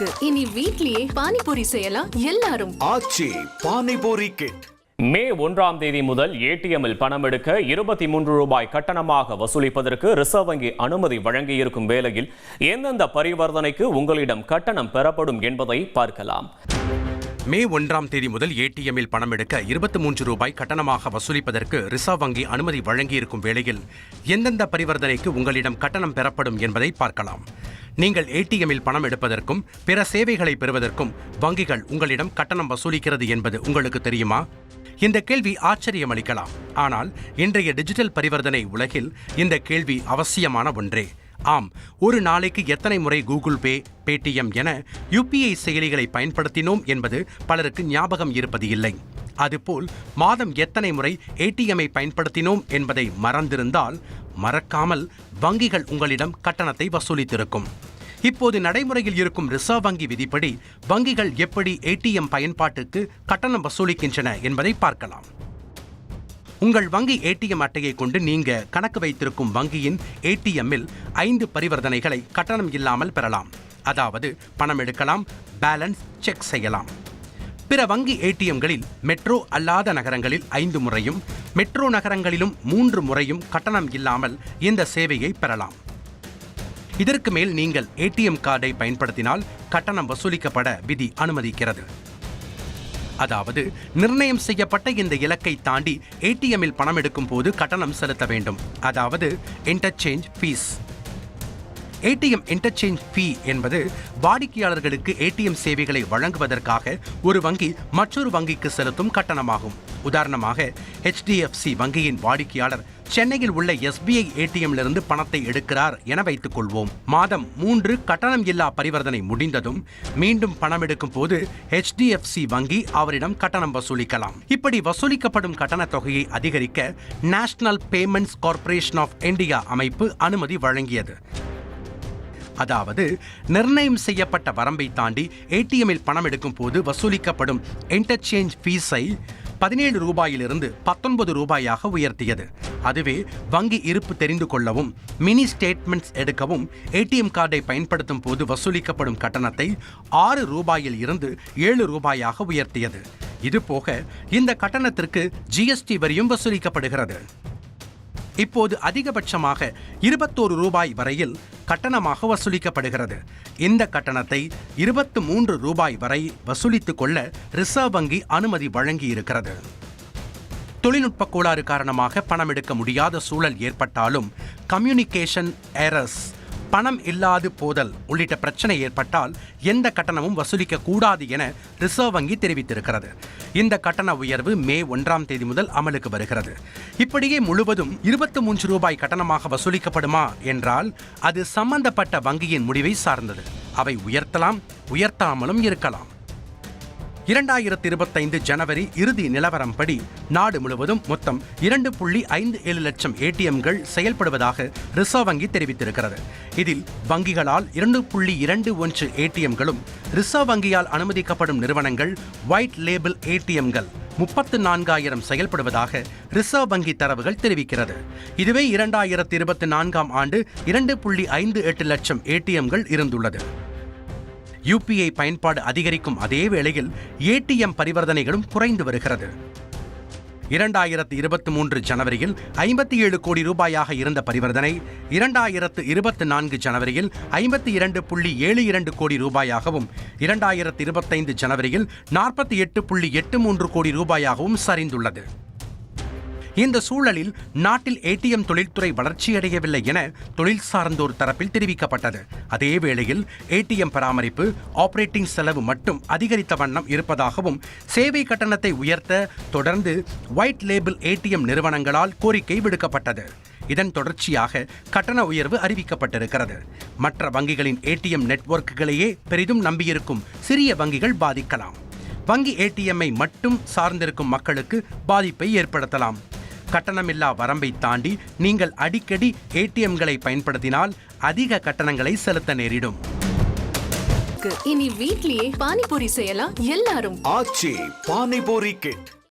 இருக்கு. இனி வீட்லயே பானிபூரி செய்யலாம். எல்லாரும். ஆச்சி பானிபூரி கிட் மே ஒன்றாம் தேதி முதல் ஏடிஎம்மில் பணம் எடுக்க இருபத்தி மூன்று ரூபாய் கட்டணமாக வசூலிப்பதற்கு ரிசர்வ் வங்கி அனுமதி வழங்கியிருக்கும் வேளையில் எந்தெந்த பரிவர்த்தனைக்கு உங்களிடம் கட்டணம் பெறப்படும் என்பதை பார்க்கலாம். மே ஒன்றாம் தேதி முதல் ஏடிஎம்மில் பணம் எடுக்க இருபத்தி மூன்று ரூபாய் கட்டணமாக வசூலிப்பதற்கு ரிசர்வ் வங்கி அனுமதி வழங்கியிருக்கும் வேளையில் எந்தெந்த பரிவர்த்தனைக்கு உங்களிடம் கட்டணம் பெறப்படும் என்பதை பார்க்கலாம். நீங்கள் ஏடிஎம்மில் பணம் எடுப்பதற்கும் பிற சேவைகளை பெறுவதற்கும் வங்கிகள் உங்களிடம் கட்டணம் வசூலிக்கிறது என்பது உங்களுக்கு தெரியுமா? இந்த கேள்வி ஆச்சரியம் அளிக்கலாம். ஆனால் இன்றைய டிஜிட்டல் பரிவர்த்தனை உலகில் இந்த கேள்வி அவசியமான ஒன்றே. ஆம் ஒரு நாளைக்கு எத்தனை முறை கூகுள் பே பேடிஎம் என யுபிஐ செயலிகளை பயன்படுத்தினோம் என்பது பலருக்கு ஞாபகம் இருப்பது இல்லை. அதுபோல் மாதம் எத்தனை முறை ஏடிஎம்மை பயன்படுத்தினோம் என்பதை மறந்திருந்தால் மறக்காமல் வங்கிகள் உங்களிடம் கட்டணத்தை வசூலித்திருக்கும். இப்போது நடைமுறையில் இருக்கும் ரிசர்வ் வங்கி விதிப்படி வங்கிகள் எப்படி ஏடிஎம் பயன்பாட்டுக்கு கட்டணம் வசூலிக்கின்றன என்பதை பார்க்கலாம். உங்கள் வங்கி ஏடிஎம் அட்டையை கொண்டு நீங்க கணக்கு வைத்திருக்கும் வங்கியின் ஏடிஎம்மில் ஐந்து பரிவர்த்தனைகளை கட்டணம் இல்லாமல் பெறலாம். அதாவது பணம் எடுக்கலாம் பேலன்ஸ் செக் செய்யலாம். பிற வங்கி ஏடிஎம்களில் மெட்ரோ அல்லாத நகரங்களில் ஐந்து முறையும் மெட்ரோ நகரங்களிலும் மூன்று முறையும் கட்டணம் இல்லாமல் இந்த சேவையை பெறலாம். இதற்கு மேல் நீங்கள் ஏடிஎம் கார்டை பயன்படுத்தினால் கட்டணம் வசூலிக்கப்பட விதி அனுமதிக்கிறது. அதாவது நிர்ணயம் செய்யப்பட்ட இந்த இலக்கை தாண்டி ஏடிஎம்மில் பணம் எடுக்கும் போது கட்டணம் செலுத்த வேண்டும். அதாவது interchange fees ATM interchange fee என்பது வாடிக்கையாளர்களுக்கு ஏடிஎம் சேவைகளை வழங்குவதற்காக ஒரு வங்கி மற்றொரு வங்கிக்கு செலுத்தும் கட்டணமாகும். உதாரணமாக ஹெச்டிஎஃப்சி வங்கியின் வாடிக்கையாளர் சென்னையில் உள்ள எஸ்பிஐ ஏடிஎம்லிருந்து பணத்தை எடுக்கிறார் என வைத்துக் கொள்வோம். மாதம் மூன்று கட்டணம் இல்லா பரிவர்த்தனை முடிந்ததும் மீண்டும் பணம் எடுக்கும் போது ஹெச்டிஎஃப்சி வங்கி அவரிடம் கட்டணம் வசூலிக்கலாம். இப்படி வசூலிக்கப்படும் கட்டண தொகையை அதிகரிக்க National Payments Corporation of India அமைப்பு அனுமதி வழங்கியது. அதாவது நிர்ணயம் செய்யப்பட்ட வரம்பை தாண்டி ஏடிஎம்மில் பணம் எடுக்கும் போது வசூலிக்கப்படும் இன்டர்சேஞ்ச் ஃபீஸை பதினேழு ரூபாயிலிருந்து பத்தொன்பது ரூபாயாக உயர்த்தியது. அதுவே வங்கி இருப்பு தெரிந்து கொள்ளவும் மினி ஸ்டேட்மெண்ட்ஸ் எடுக்கவும் ஏடிஎம் கார்டை பயன்படுத்தும் போது வசூலிக்கப்படும் கட்டணத்தை ஆறு ரூபாயில் இருந்து ஏழு ரூபாயாக உயர்த்தியது. இதுபோக இந்த கட்டணத்திற்கு ஜிஎஸ்டி வரியும் வசூலிக்கப்படுகிறது. இப்போது அதிகபட்சமாக இருபத்தோரு ரூபாய் வரையில் கட்டணமாக வசூலிக்கப்படுகிறது. இந்த கட்டணத்தை இருபத்து மூன்று ரூபாய் வரை வசூலித்துக் கொள்ள ரிசர்வ் வங்கி அனுமதி வழங்கியிருக்கிறது. தொழில்நுட்ப கோளாறு காரணமாக பணம் எடுக்க முடியாத சூழல் ஏற்பட்டாலும் கம்யூனிகேஷன் ஏரஸ் பணம் இல்லாது போதல் உள்ளிட்ட பிரச்சனை ஏற்பட்டால் எந்த கட்டணமும் வசூலிக்க கூடாது என ரிசர்வ் வங்கி தெரிவித்திருக்கிறது. இந்த கட்டண உயர்வு மே ஒன்றாம் தேதி முதல் அமலுக்கு வருகிறது. இப்படியே முழுவதும் இருபத்தி மூன்று ரூபாய் கட்டணமாக வசூலிக்கப்படுமா என்றால் அது சம்பந்தப்பட்ட வங்கியின் முடிவை சார்ந்தது. அவை உயர்த்தலாம் உயர்த்தாமலும் இருக்கலாம். இரண்டாயிரத்தி இருபத்தைந்து ஜனவரி இறுதி நிலவரம்படி நாடு முழுவதும் மொத்தம் இரண்டு புள்ளி ஐந்து ஏழு லட்சம் ஏடிஎம்கள் செயல்படுவதாக ரிசர்வ் வங்கி தெரிவித்திருக்கிறது. இதில் வங்கிகளால் இரண்டு புள்ளி இரண்டு ஒன்று ஏடிஎம்களும் ரிசர்வ் வங்கியால் அனுமதிக்கப்படும் நிறுவனங்கள் ஒயிட் லேபிள் ஏடிஎம்கள் முப்பத்து நான்காயிரம் செயல்படுவதாக ரிசர்வ் வங்கி தரவுகள் தெரிவிக்கிறது. இதுவே இரண்டாயிரத்தி இருபத்தி நான்காம் ஆண்டு இரண்டு புள்ளி ஐந்து எட்டு லட்சம் ஏடிஎம்கள் இருந்துள்ளது. யுபிஐ பயன்பாடு அதிகரிக்கும் அதே வேளையில் ஏடிஎம் பரிவர்த்தனைகளும் குறைந்து வருகிறது. இரண்டாயிரத்து இருபத்தி மூன்று ஜனவரியில் ஐம்பத்தி ஏழு கோடி ரூபாயாக இருந்த பரிவர்த்தனை இரண்டாயிரத்து இருபத்தி நான்கு ஜனவரியில் ஐம்பத்தி இரண்டு புள்ளி ஏழு இரண்டு கோடி ரூபாயாகவும் இரண்டாயிரத்து இருபத்தைந்து ஜனவரியில் நாற்பத்தி எட்டு புள்ளி எட்டு மூன்று கோடி ரூபாயாகவும் சரிந்துள்ளது. இந்த சூழலில் நாட்டில் ஏடிஎம் தொழில்துறை வளர்ச்சியடையவில்லை என தொழில் சார்ந்தோர் தரப்பில் தெரிவிக்கப்பட்டது. அதே வேளையில் ஏடிஎம் பராமரிப்பு ஆபரேட்டிங் செலவு மட்டும் அதிகரித்த வண்ணம் இருப்பதாகவும் சேவை கட்டணத்தை உயர்த்த தொடர்ந்து ஒயிட் லேபிள் ஏடிஎம் நிறுவனங்களால் கோரிக்கை விடுக்கப்பட்டது. இதன் தொடர்ச்சியாக கட்டண உயர்வு அறிவிக்கப்பட்டிருக்கிறது. மற்ற வங்கிகளின் ஏடிஎம் நெட்வொர்க்குகளையே பெரிதும் நம்பியிருக்கும் சிறிய வங்கிகள் பாதிக்கலாம். வங்கி ஏடிஎம்மை மட்டும் சார்ந்திருக்கும் மக்களுக்கு பாதிப்பை ஏற்படுத்தலாம். கட்டணமில்லா வரம்பை தாண்டி நீங்கள் அடிக்கடி ஏடிஎம்களை பயன்படுத்தினால் அதிக கட்டணங்களை செலுத்த நேரிடும். இனி வீட்லயே பானிபூரி செய்யலாம் எல்லாரும். ஆச்சி பானிபூரி கிட்.